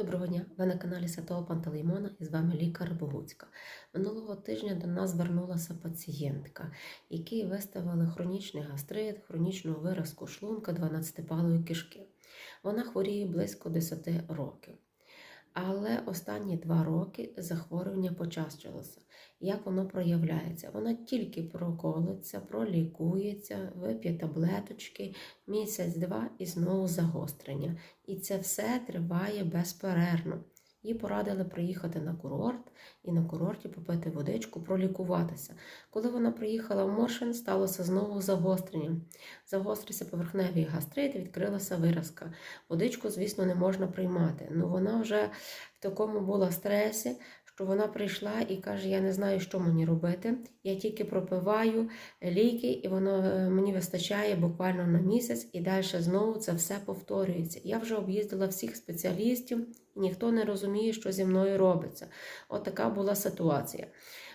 Доброго дня! Ви на каналі Святого Пантелеймона і з вами лікар Богуцька. Минулого тижня до нас звернулася пацієнтка, якій виставили хронічний гастрит, хронічну виразку шлунка 12-палої кишки. Вона хворіє близько 10 років. Але останні два роки захворювання почастилося. Як воно проявляється? Вона тільки проколиться, пролікується, вип'є таблеточки, місяць-два і знову загострення. І це все триває безперервно. Їй порадили приїхати на курорт і на курорті попити водичку, пролікуватися. Коли вона приїхала в Моршин, сталося знову загострення. Загострився поверхневий гастрит, відкрилася виразка. Водичку, звісно, не можна приймати. Ну вона вже в такому була стресі, що вона прийшла і каже: Я не знаю, що мені робити. Я тільки пропиваю ліки, і воно е, мені вистачає буквально на місяць, і далі знову це все повторюється. Я вже об'їздила всіх спеціалістів, і ніхто не розуміє, що зі мною робиться. От така була ситуація.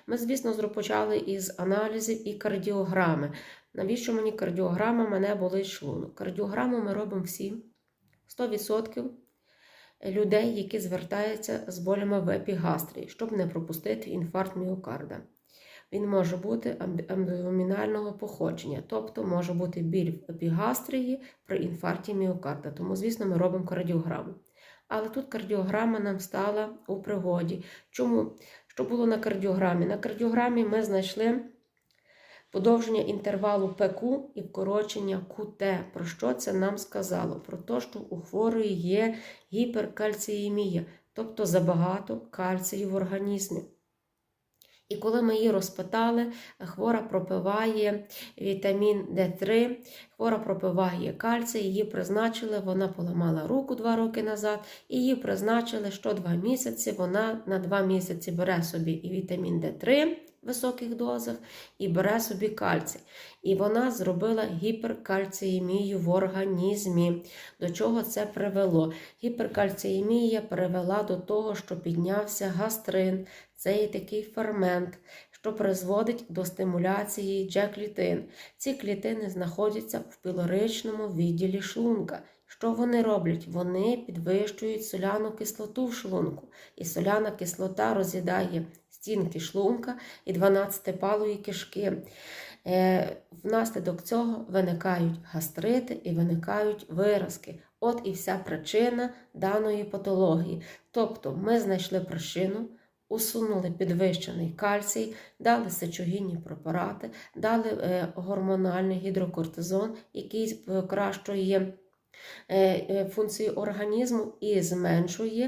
Ми, звісно, розпочали із аналізів і кардіограми. Навіщо мені кардіограма? Мене болить шлунок. Кардіограму ми робимо всі 100% людей, які звертаються з болями в епігастрії, щоб не пропустити інфаркт міокарда. Він може бути абдомінального походження, тобто може бути біль в епігастрії при інфаркті міокарда. Тому, звісно, ми робимо кардіограму. Але тут кардіограма нам стала у пригоді. Чому? Що було на кардіограмі? На кардіограмі ми знайшли подовження інтервалу ПК і вкорочення КТ. Про що це нам сказало? Про те, що у хворої є гіперкальціємія, тобто забагато кальцію в організмі. І коли ми її розпитали, хвора пропиває вітамін Д3, хвора пропиває кальцій, її призначили, вона поламала руку два роки назад, і її призначили, що два місяці вона на два місяці бере собі і вітамін Д3 в високих дозах, і бере собі кальцій. І вона зробила гіперкальціємію в організмі. До чого це привело? Гіперкальціємія привела до того, що піднявся гастрин. Це є такий фермент, що призводить до стимуляції G-клітин. Ці клітини знаходяться в пілоричному відділі шлунка. Що вони роблять? Вони підвищують соляну кислоту в шлунку. І соляна кислота роз'їдає стінки шлунка і 12-палої кишки. Е, Внаслідок цього виникають гастрити і виникають виразки. От і вся причина даної патології. Тобто ми знайшли причину. Усунули підвищений кальцій, дали сечогінні препарати, дали е, гормональний гідрокортизон, який покращує е, функції організму і зменшує